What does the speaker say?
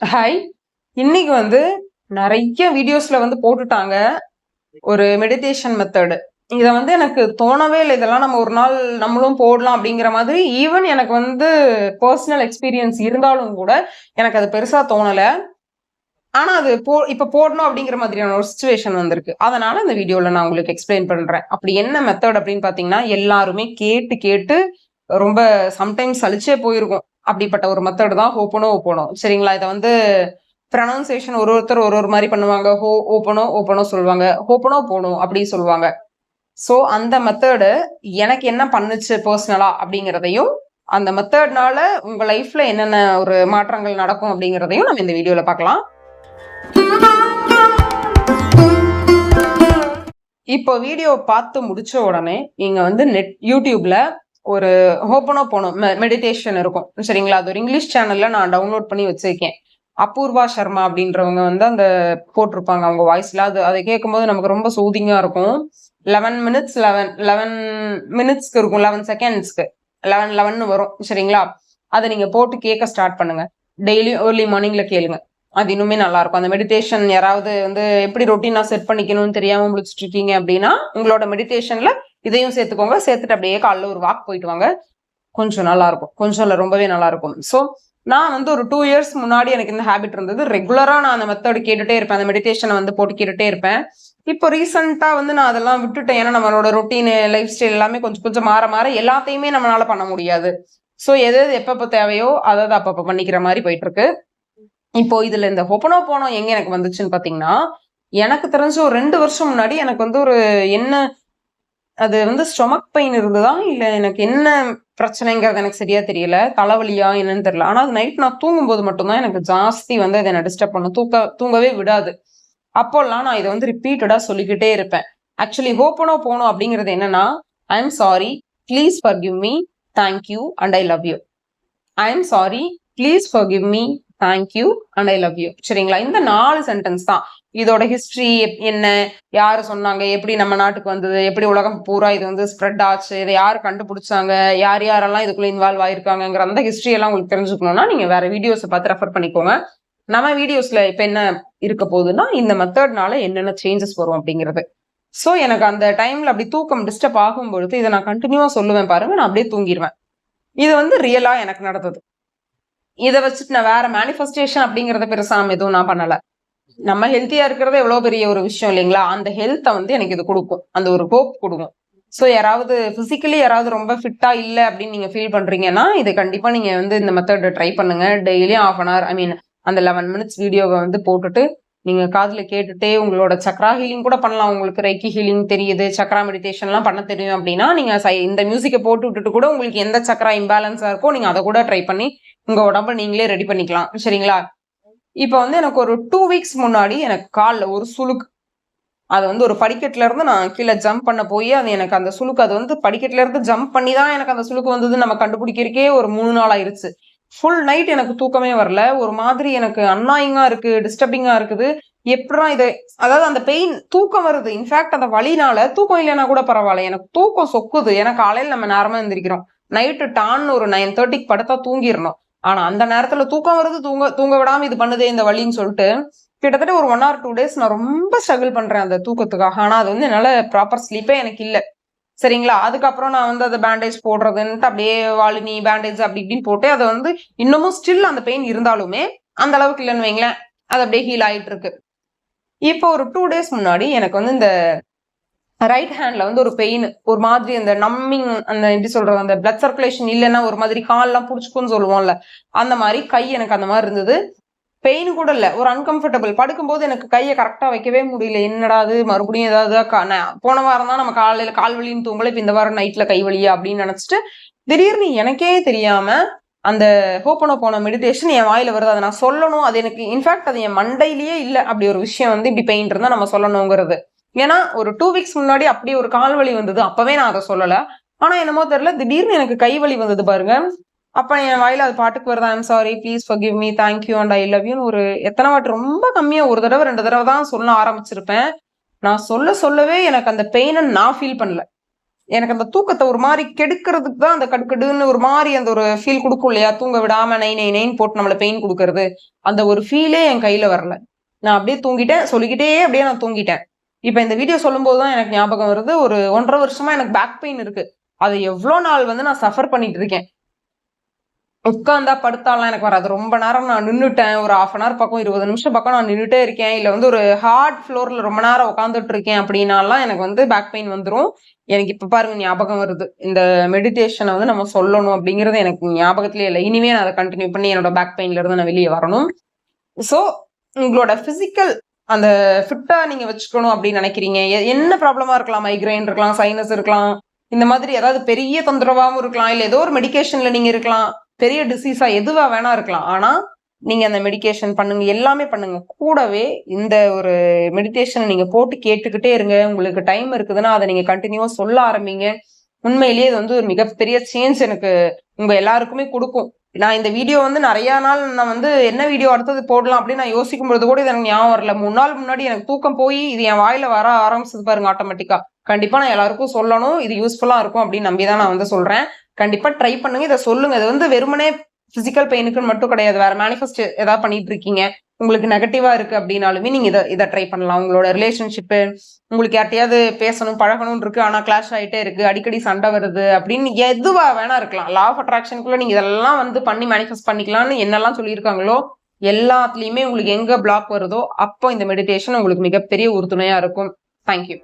Hi இன்னைக்கு வந்து நிறைய வீடியோஸ்ல வந்து போட்டுட்டாங்க ஒரு மெடிடேஷன் மெத்தடு இதை வந்து எனக்கு தோணவே இல்லை. இதெல்லாம் நம்ம ஒரு நாள் நம்மளும் போடலாம் அப்படிங்கிற மாதிரி ஈவன் எனக்கு வந்து பர்சனல் எக்ஸ்பீரியன்ஸ் இருந்தாலும் கூட எனக்கு அது பெருசா தோணலை. ஆனா அது போ இப்ப போடணும் அப்படிங்கிற மாதிரியான ஒரு சுச்சுவேஷன் வந்திருக்கு. அதனால இந்த வீடியோல நான் உங்களுக்கு எக்ஸ்பிளைன் பண்றேன். அப்படி என்ன மெத்தட் அப்படின்னு பாத்தீங்கன்னா எல்லாருமே கேட்டு கேட்டு ரொம்ப சம்டைம்ஸ் சளிச்சே போயிருக்கும். அப்படிப்பட்ட ஒரு மெத்தடு தான் ஹோப்பனோ ஓப்பனோ சரிங்களா? இதை வந்து ப்ரனவுன்சியேஷன் ஒரு ஒருத்தர் ஒரு ஒரு மாதிரி பண்ணுவாங்க. ஹோ ஓப்பனோ ஓப்பனோ சொல்லுவாங்க. ஹோப்பனோ போகணும் அப்படி சொல்லுவாங்க. ஸோ அந்த மெத்தடு எனக்கு என்ன பண்ணுச்சு பர்சனலா அப்படிங்கிறதையும் அந்த மெத்தட்னால உங்க லைஃப்ல என்னென்ன ஒரு மாற்றங்கள் நடக்கும் அப்படிங்கிறதையும் நம்ம இந்த வீடியோல பார்க்கலாம். இப்போ வீடியோ பார்த்து முடிச்ச உடனே நீங்க வந்து நெட் யூடியூப்ல ஒரு ஹோப்பனோ போகணும். மெடிடேஷன் இருக்கும். சரிங்களா? அது ஒரு இங்கிலீஷ் சேனல்ல நான் டவுன்லோட் பண்ணி வச்சிருக்கேன். அபூர்வா சர்மா அப்படின்றவங்க வந்து அந்த போட்டிருப்பாங்க. அவங்க வாய்ஸ்ல அது அதை கேட்கும்போது நமக்கு ரொம்ப சூதிங்கா இருக்கும். லெவன் மினிட்ஸ் லெவன் லெவன் மினிட்ஸ்க்கு இருக்கும். லெவன் செகண்ட்ஸ்க்கு லெவன் லெவன் வரும். சரிங்களா? அதை நீங்க போட்டு கேட்க ஸ்டார்ட் பண்ணுங்க. டெய்லியும் ஏர்லி மார்னிங்ல கேளுங்க. அது இன்னுமே நல்லா இருக்கும் அந்த மெடிடேஷன் யாராவது வந்து எப்படி ரொட்டீனா செட் பண்ணிக்கணும்னு தெரியாம முடிச்சுட்டு இருக்கீங்க அப்படின்னா உங்களோட மெடிடேஷன்ல இதையும் சேர்த்துக்கோங்க. சேர்த்துட்டு அப்படியே காலைல ஒரு வாக் போயிட்டு வாங்க. கொஞ்சம் நல்லா இருக்கும் கொஞ்சம் இல்லை ரொம்பவே நல்லா இருக்கும் ஸோ நான் வந்து ஒரு டூ இயர்ஸ் முன்னாடி எனக்கு இந்த ஹேபிட் இருந்தது. ரெகுலராக நான் அந்த மெத்தட் கேட்டுட்டே இருப்பேன். அந்த மெடிடேஷனை வந்து போட்டு கேட்டுட்டே இருப்பேன். இப்போ ரீசெண்டாக வந்து நான் அதெல்லாம் விட்டுட்டேன். ஏன்னா நம்மளோட ரொட்டீன் லைஃப் ஸ்டைல் எல்லாமே கொஞ்சம் கொஞ்சம் மாற மாற எல்லாத்தையுமே நம்மளால பண்ண முடியாது. ஸோ எது எது எப்பப்போ தேவையோ அதை அப்பப்போ பண்ணிக்கிற மாதிரி போயிட்டு இருக்கு இப்போ இதுல இந்த ஒப்பனோ போனோம் எங்க எனக்கு வந்துச்சுன்னு பாத்தீங்கன்னா எனக்கு தெரிஞ்ச ஒரு ரெண்டு வருஷம் முன்னாடி எனக்கு வந்து ஒரு என்ன அது வந்து ஸ்டொமக் பெயின் இருந்ததா? இல்லை எனக்கு என்ன பிரச்சனைங்கிறது எனக்கு சரியா தெரியல. தலைவலியா என்னன்னு தெரியல. ஆனால் அது நைட் நான் தூங்கும்போது மட்டும்தான் எனக்கு ஜாஸ்தி வந்து அதை என்ன டிஸ்டர்ப் பண்ணும் தூக்க தூங்கவே விடாது. அப்போல்லாம் நான் இதை வந்து ரிப்பீட்டடாக சொல்லிக்கிட்டே இருப்பேன். ஆக்சுவலி ஹோப்பனோ போகணும் அப்படிங்கிறது என்னன்னா I am sorry please forgive me thank you and I love you I am sorry please forgive me thank you and I love you சரிங்களா? இந்த நாலு சென்டென்ஸ் தான். இதோட ஹிஸ்ட்ரி என்ன யாரு சொன்னாங்க எப்படி நம்ம நாட்டுக்கு வந்தது எப்படி உலகம் பூரா இது வந்து ஸ்ப்ரெட் ஆச்சு இதை யார் கண்டுபிடிச்சாங்க யார் யாரெல்லாம் இதுக்குள்ள இன்வால்வ் ஆயிருக்காங்கிற அந்த ஹிஸ்ட்ரி எல்லாம் உங்களுக்கு தெரிஞ்சுக்கணும்னா நீங்க வேற வீடியோஸை பார்த்து ரெஃபர் பண்ணிக்கோங்க. நம்ம வீடியோஸ்ல இப்ப என்ன இருக்க போகுதுன்னா இந்த மெத்தட்னால என்னென்ன சேஞ்சஸ் வரும் அப்படிங்கிறது. ஸோ எனக்கு அந்த டைம்ல அப்படி தூக்கம் டிஸ்டர்ப் ஆகும் பொழுது இதை நான் கண்டினியூவா சொல்லுவேன் பாருங்க நான் அப்படியே தூங்கிடுவேன் இது வந்து ரியலா எனக்கு நடந்தது. இதை வச்சுட்டு நான் வேற மேனிஃபெஸ்டேஷன் அப்படிங்கிறத பெருசா நம்ம எதுவும் நான் பண்ணலை. நம்ம ஹெல்த்தியா இருக்கிறது எவ்வளவு பெரிய ஒரு விஷயம் இல்லைங்களா? அந்த ஹெல்த்தை வந்து எனக்கு இது கொடுக்கும். அந்த ஒரு ஹோப் கொடுக்கும். ஸோ யாராவது பிசிக்கலி யாராவது ரொம்ப ஃபிட்டா இல்லை அப்படின்னு நீங்க ஃபீல் பண்றீங்கன்னா இது கண்டிப்பா நீங்க வந்து இந்த மெத்தட் ட்ரை பண்ணுங்க. Daily half an hour I mean அந்த லெவன் மினிட்ஸ் வீடியோவை வந்து போட்டுட்டு நீங்க காதில் கேட்டுட்டே உங்களோட சக்ரா ஹீலிங் கூட பண்ணலாம். உங்களுக்கு ரைக்கி ஹீலிங் தெரியுது சக்ரா மெடிடேஷன்லாம் பண்ண தெரியும் அப்படின்னா நீங்க இந்த மியூசிக்கை போட்டு விட்டுட்டு கூட உங்களுக்கு எந்த சக்ரா இம்பேலன்ஸா இருக்கோ நீங்க அதை கூட ட்ரை பண்ணி உங்க உடம்ப நீங்களே ரெடி பண்ணிக்கலாம். சரிங்களா? இப்போ வந்து எனக்கு ஒரு டூ வீக்ஸ் முன்னாடி எனக்கு காலில் ஒரு சுளுக்கு. அது வந்து ஒரு படிக்கட்டுல இருந்து நான் கீழே ஜம்ப் பண்ண போய் அது எனக்கு அந்த சுளுக்கு அது வந்து படிக்கட்டுல இருந்து ஜம்ப் பண்ணி தான் எனக்கு அந்த சுளுக்கு வந்தது. நம்ம கண்டுபிடிக்கிறக்கே ஒரு மூணு நாள் ஆயிருச்சு. ஃபுல் நைட் எனக்கு தூக்கமே வரல. ஒரு மாதிரி எனக்கு அன்னாயிங்கா இருக்கு டிஸ்டர்பிங்கா இருக்குது. எப்படா இதை அதாவது அந்த பெயின் தூக்கம் வருது. இன்ஃபேக்ட் அந்த வழினால தூக்கம் இல்லைன்னா கூட பரவாயில்ல. எனக்கு தூக்கம் சொக்குது. ஏன்னா காலையில் நம்ம நேரமா எழுந்திரிக்கிறோம் நைட்டு டான்னு ஒரு நைன் தேர்ட்டிக்கு படுத்தா தூங்கிடணும். ஆனா அந்த நேரத்துல தூக்கம் வருது தூங்க தூங்க விடாம இது பண்ணுதே இந்த வழின்னு சொல்லிட்டு கிட்டத்தட்ட ஒரு ஒன் ஆர் டூ டேஸ் நான் ரொம்ப ஸ்ட்ரகிள் பண்றேன் அந்த தூக்கத்துக்காக. ஆனா அது வந்து என்னால ப்ராப்பர் ஸ்லீப்பே எனக்கு இல்லை. சரிங்களா? அதுக்கப்புறம் நான் வந்து அதை பேண்டேஜ் போடுறதுன்ட்டு அப்படியே வாலினி பேண்டேஜ் அப்படி இப்படின்னு போட்டு அதை வந்து இன்னமும் ஸ்டில் அந்த பெயின் இருந்தாலுமே அந்த அளவுக்கு இல்லைன்னு வைங்களேன். அது அப்படியே ஹீல் ஆயிட்டு இருக்கு. இப்போ ஒரு டூ டேஸ் முன்னாடி எனக்கு வந்து இந்த ரைட் ஹேண்ட்ல வந்து ஒரு பெயின் ஒரு மாதிரி அந்த நம்மிங் அந்த எப்படி சொல்றது அந்த பிளட் சர்க்குலேஷன் இல்லைன்னா ஒரு மாதிரி கால்லாம் புடிச்சுக்குன்னு சொல்லுவோம்ல அந்த மாதிரி கை எனக்கு அந்த மாதிரி இருந்தது. பெயின் கூட இல்லை ஒரு அன்கம்ஃபர்டபுள் படுக்கும்போது எனக்கு கையை கரெக்டாக வைக்கவே முடியல. என்னடா அது மறுபடியும் ஏதாவது போன வாரம் தான் நம்ம காலையில் கால் வலின்னு தூங்கல இப்போ இந்த வாரம் நைட்டில் கை வலியா அப்படின்னு நினச்சிட்டு திடீர்னு எனக்கே தெரியாமல் அந்த ஹோப்பனோ போன மெடிடேஷன் என் வாயில் வருது. அதை நான் சொல்லணும். அது எனக்கு இன்ஃபேக்ட் அது என் மண்டையிலேயே இல்லை. அப்படி ஒரு விஷயம் வந்து இப்படி பெயின் இருந்தால் நம்ம சொல்லணுங்கிறது. ஏன்னா ஒரு டூ வீக்ஸ் முன்னாடி அப்படி ஒரு கால் வலி வந்தது. அப்பவே நான் அதை சொல்லலை. ஆனா என்னமோ தெரியல திடீர்னு எனக்கு கை வலி வந்தது பாருங்க. அப்ப என் வாயில அது பாட்டுக்கு வருது. I'm sorry please forgive me thank you and I love யூன்னு ஒரு எத்தனை வாட்டி ரொம்ப கம்மியா ஒரு தடவை ரெண்டு தடவை தான் சொல்ல ஆரம்பிச்சிருப்பேன். நான் சொல்ல சொல்லவே எனக்கு அந்த பெயினை நான் ஃபீல் பண்ணல. எனக்கு அந்த தூக்கத்தை ஒரு மாதிரி கெடுக்கிறதுக்கு தான் அந்த கடுக்கடுன்னு ஒரு மாதிரி அந்த ஒரு ஃபீல் கொடுக்கும் இல்லையா? தூங்க விடாம நை நை நைன் போட்டு நம்மளை பெயின் கொடுக்கறது. அந்த ஒரு ஃபீலே என் கையில வரல. நான் அப்படியே தூங்கிட்டேன். சொல்லிக்கிட்டே அப்படியே நான் தூங்கிட்டேன். இப்போ இந்த வீடியோ சொல்லும்போது தான் எனக்கு ஞாபகம் வருது. ஒரு ஒன்றரை வருஷமா எனக்கு பேக் பெயின் இருக்கு. அது எவ்வளோ நாள் வந்து நான் சஃபர் பண்ணிட்டு இருக்கேன். உட்காந்தா படுத்தாலாம் எனக்கு வராது. ரொம்ப நேரம் நான் நின்றுட்டேன் ஒரு ஆஃப் அன் ஹவர் பக்கம் இருபது நிமிஷம் பக்கம் நான் நின்றுட்டே இருக்கேன். இல்லை வந்து ஒரு ஹார்ட் ஃப்ளோரில் ரொம்ப நேரம் உட்காந்துட்டு இருக்கேன் அப்படின்னாலாம் எனக்கு வந்து பேக் பெயின் வந்துடும் எனக்கு இப்போ பாருங்க ஞாபகம் வருது. இந்த மெடிடேஷனை வந்து நம்ம சொல்லணும் அப்படிங்கிறது எனக்கு ஞாபகத்திலே இல்லை. இனிமே நான் அதை கண்டினியூ பண்ணி என்னோட பேக் பெயின்ல இருந்து நான் வெளியே வரணும். ஸோ உங்களோட ஃபிசிக்கல் அந்த ஃபிட்டா நீங்க வச்சுக்கணும் அப்படின்னு நினைக்கிறீங்க? எ- என்ன ப்ராப்ளமா இருக்கலாம்? மைக்ரைன் இருக்கலாம் சைனஸ் இருக்கலாம். இந்த மாதிரி ஏதாவது பெரிய தொந்தரவாகவும் இருக்கலாம். இல்ல ஏதோ ஒரு மெடிக்கேஷன்ல நீங்க இருக்கலாம். பெரிய டிசீஸா எதுவா வேணா இருக்கலாம். ஆனா நீங்க அந்த மெடிகேஷன் பண்ணுங்க. எல்லாமே பண்ணுங்க. கூடவே இந்த ஒரு மெடிடேஷனை நீங்க போட்டு கேட்டுக்கிட்டே இருங்க. உங்களுக்கு டைம் இருக்குதுன்னா அதை நீங்க கண்டினியூவா சொல்ல ஆரம்பிங்க. உண்மையிலேயே இது வந்து ஒரு மிகப்பெரிய சேஞ்ச் எனக்கு உங்க எல்லாருக்குமே கொடுக்கும். நான் இந்த வீடியோ வந்து நிறைய நாள் நான் வந்து என்ன வீடியோ அடுத்தது போடலாம் அப்படின்னு நான் யோசிக்கும் பொழுது கூட இது எனக்கு ஞாபகம் வரல. மூணு நாள் முன்னாடி எனக்கு தூக்கம் போய் இது என் வாயில வர ஆரம்பிச்சது பாருங்க ஆட்டோமேட்டிக்கா கண்டிப்பா நான் எல்லாருக்கும் சொல்லணும். இது யூஸ்ஃபுல்லா இருக்கும் அப்படின்னு நம்பி தான் நான் வந்து சொல்றேன். கண்டிப்பா ட்ரை பண்ணுங்க. இதை சொல்லுங்க. இது வந்து வெறுமனே பிசிக்கல் பெயினுக்குன்னு மட்டும் கிடையாது. வேற மேனிஃபெஸ்ட் ஏதாவது பண்ணிட்டு இருக்கீங்க. உங்களுக்கு நெகட்டிவா இருக்கு அப்படின்னாலுமே நீங்க இதை இதை ட்ரை பண்ணலாம். உங்களோட ரிலேஷன்ஷிப்பு உங்களுக்கு யார்ட்டையாவது பேசணும் பழகணும்னு இருக்கு ஆனா கிளாஷ் ஆகிட்டே இருக்கு அடிக்கடி சண்டை வருது அப்படின்னு எதுவா வேணா இருக்கலாம். லா ஆஃப் அட்ராக்ஷனுக்குள்ள நீங்க இதெல்லாம் வந்து பண்ணி மேனிஃபெஸ்ட் பண்ணிக்கலாம்னு என்னெல்லாம் சொல்லியிருக்காங்களோ எல்லாத்துலயுமே உங்களுக்கு எங்க பிளாக் வருதோ அப்போ இந்த மெடிடேஷன் உங்களுக்கு மிகப்பெரிய உறுதுணையா இருக்கும். தேங்க்யூ